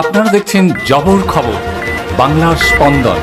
আপনারা দেখছেন জবর খবর বাংলার স্পন্দন।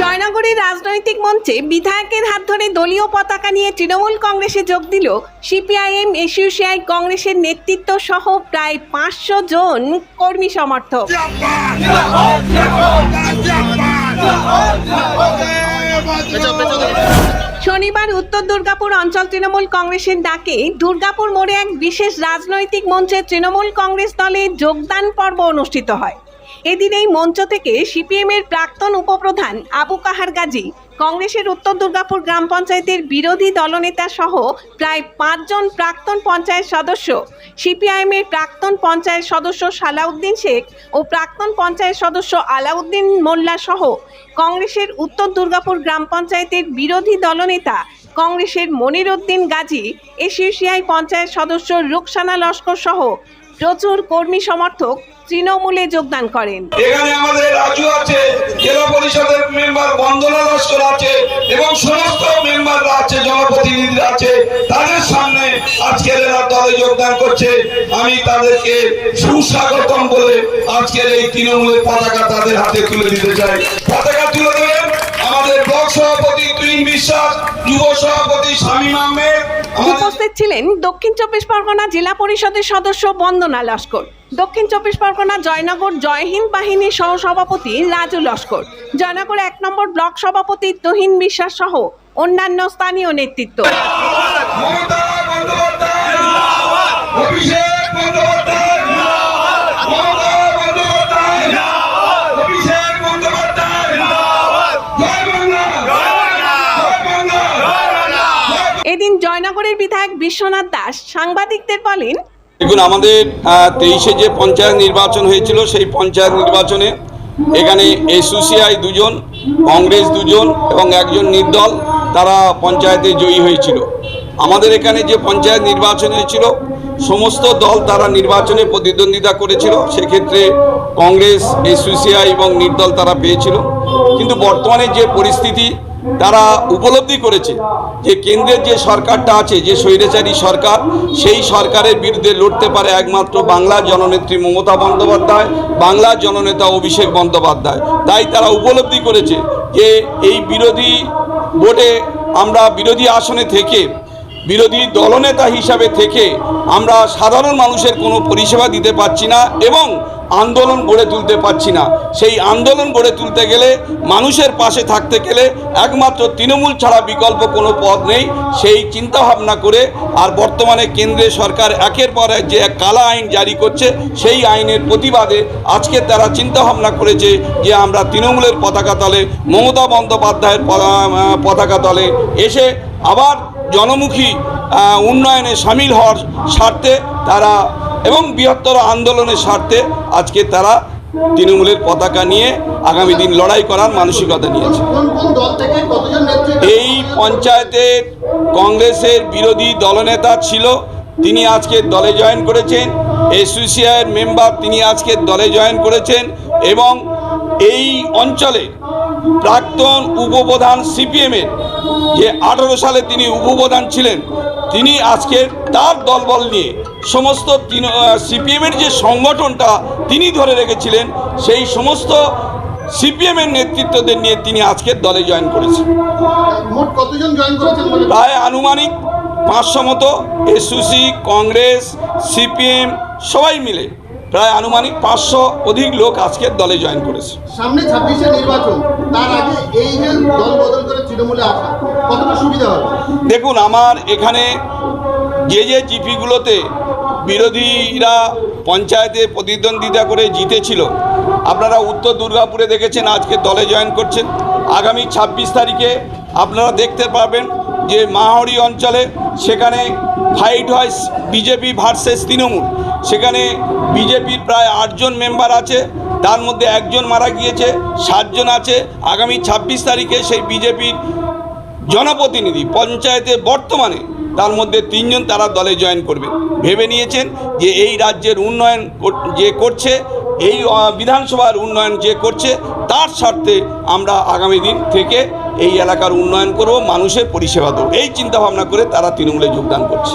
জয়নগরের রাজনৈতিক মঞ্চে বিধায়কের হাত ধরে দলীয় পতাকা নিয়ে তৃণমূল কংগ্রেসে যোগ দিল সিপিআইএম এসইউসিআই কংগ্রেসের নেতৃত্ব সহ প্রায় পাঁচশো জন কর্মী সমর্থক। শনিবার উত্তর দুর্গাপুর অঞ্চল তৃণমূল কংগ্রেসের ডাকে দুর্গাপুর মোড়ে এক বিশেষ রাজনৈতিক মঞ্চে তৃণমূল কংগ্রেস দলে যোগদান পর্ব অনুষ্ঠিত হয়। এদিন এই মঞ্চ থেকে সিপিএম এর প্রাক্তন উপপ্রধান আবু কাহার গাজী, কংগ্রেসের উত্তর দুর্গাপুর গ্রাম পঞ্চায়েতের বিরোধী দলনেতা সহ প্রায় পাঁচজন প্রাক্তন পঞ্চায়েত সদস্য সিপিআইএম এর প্রাক্তন পঞ্চায়েত সদস্য সালাউদ্দিন শেখ ও প্রাক্তন পঞ্চায়েত সদস্য আলাউদ্দিন মোল্লা সহ কংগ্রেসের উত্তর দুর্গাপুর গ্রাম পঞ্চায়েতের বিরোধী দলনেতা কংগ্রেসের মনির উদ্দিন গাজী এসিউসিআই পঞ্চায়েত সদস্য রুকসানা লস্কর সহ প্রচুর কর্মী সমর্থক তৃণমূলে যোগদান করেন। এখানে আমাদের রাজু আছে, জেলা পরিষদের মেম্বার বন্দনা লস্কর আছে, এবং সমস্ত মেম্বাররা আছে, জনপ্রতিনিধিরা আছে, তাদের সামনে আজকের এরা দলে যোগদান করছে। আমি তাদেরকে সুস্বাগতম বলে আজকের এই তৃণমূলের পতাকা তাদের হাতে তুলে দিতে চাই। পতাকা তুলে আমাদের ব্লক সভাপতি তুইন বিশ্বাস যুব সভাপতি শামীম আহমেদ উপস্থিত ছিলেন দক্ষিণ চব্বিশ পরগনা জেলা পরিষদের সদস্য বন্দনা লস্কর দক্ষিণ চব্বিশ পরগনা জয়নগর জয়হীন বাহিনীর সহসভাপতি রাজু লস্কর জয়নগর এক নম্বর ব্লক সভাপতি তহিন বিশ্বাস সহ অন্যান্য স্থানীয় নেতৃত্ব। জয়নগরের বিধায়ক বিশ্বনাথ দাস সাংবাদিকদের বলেন, দেখুন, আমাদের তেইশে যে পঞ্চায়েত নির্বাচন হয়েছিল, সেই পঞ্চায়েত নির্বাচনে এখানে এসোসিআই দুজন, কংগ্রেস দুজন এবং একজন নির্দল, তারা পঞ্চায়েতে জয়ী হয়েছিল। আমাদের এখানে যে পঞ্চায়েত নির্বাচন হয়েছিল, সমস্ত দল তারা নির্বাচনে প্রতিদ্বন্দ্বিতা করেছিল, সেক্ষেত্রে কংগ্রেস এসোসিআই এবং নির্দল তারা পেয়েছিল। কিন্তু বর্তমানে যে পরিস্থিতি তারা উপলব্ধি করেছে যে কেন্দ্রের যে সরকারটা আছে, যে স্বৈরাচারী সরকার, সেই সরকারের বিরুদ্ধে লড়তে পারে একমাত্র বাংলার জননেত্রী মমতা বন্দ্যোপাধ্যায়, বাংলার জননেতা অভিষেক বন্দ্যোপাধ্যায়। তাই তারা উপলব্ধি করেছে যে এই বিরোধী ভোটে আমরা বিরোধী আসনে থেকে বিরোধী দলনেতা হিসাবে থেকে আমরা সাধারণ মানুষের কোনো পরিষেবা দিতে পারছি না এবং আন্দোলন গড়ে তুলতে পারছি না। সেই আন্দোলন গড়ে তুলতে গেলে মানুষের পাশে থাকতে গেলে একমাত্র তৃণমূল ছাড়া বিকল্প কোনো পথ নেই। সেই চিন্তা ভাবনা করে আর বর্তমানে কেন্দ্রের সরকার একের পর এক যে কালা আইন জারি করছে, সেই আইনের প্রতিবাদে আজকে তারা চিন্তা ভাবনা করেছে যে আমরা তৃণমূলের পতাকা তলে মমতা বন্দ্যোপাধ্যায়ের পতাকা তলে এসে আবার জনমুখী উন্নয়নে সামিল হওয়ার স্বার্থে তারা এবং বৃহত্তর আন্দোলনের স্বার্থে আজকে তারা তৃণমূলের পতাকা নিয়ে আগামী দিন লড়াই করার মানসিকতা নিয়েছে। এই পঞ্চায়েতের কংগ্রেসের বিরোধী দলনেতা ছিল, তিনি আজকে দলে জয়েন করেছেন এসোসিয়ের মেম্বার তিনি আজকে দলে জয়েন করেছেন এবং এই অঞ্চলে প্রাক্তন উপপ্রধান সিপিএমের যে আঠারো সালে তিনি উপপ্রধান ছিলেন তিনি আজকে তার দলবল নিয়ে সমস্ত সিপিএমের যে সংগঠনটা তিনি ধরে রেখেছিলেন সেই সমস্ত সিপিএমের নেতৃত্বদের নিয়ে তিনি আজকের দলে জয়েন করেছেন। প্রায় আনুমানিক পাঁচশো মতো এসুসি কংগ্রেস সিপিএম সবাই মিলে প্রায় আনুমানিক পাঁচশো অধিক লোক আজকের দলে জয়েন করেছে। সামনে ছাব্বিশে নির্বাচন তার আগে এই যে দল বদল করে তৃণমূলে আসা দেখুন, আমার এখানে যে যে জিপিগুলোতে বিরোধীরা পঞ্চায়েতে প্রতিদ্বন্দ্বিতা করে জিতেছিল, আপনারা উত্তর দুর্গাপুরে দেখেছেন, আজকে দলে জয়েন করছেন। আগামী ছাব্বিশ তারিখে আপনারা দেখতে পাবেন যে মাহরি অঞ্চলে সেখানে ফাইট হয় বিজেপি ভার্সেস তৃণমূল। সেখানে বিজেপির প্রায় আটজন মেম্বার আছে, তার মধ্যে একজন মারা গিয়েছে, সাতজন আছে। আগামী ছাব্বিশ তারিখে সেই বিজেপির জনপ্রতিনিধি পঞ্চায়েতে বর্তমানে তার মধ্যে তিনজন তারা দলে জয়েন করবে। ভেবে নিয়েছেন যে এই রাজ্যের উন্নয়ন যে করছে, এই বিধানসভার উন্নয়ন যে করছে, তার স্বার্থে আমরা আগামী দিন থেকে এই এলাকার উন্নয়ন করব, মানুষের পরিষেবা দেবো। এই চিন্তাভাবনা করে তারা তৃণমূলে যোগদান করছে।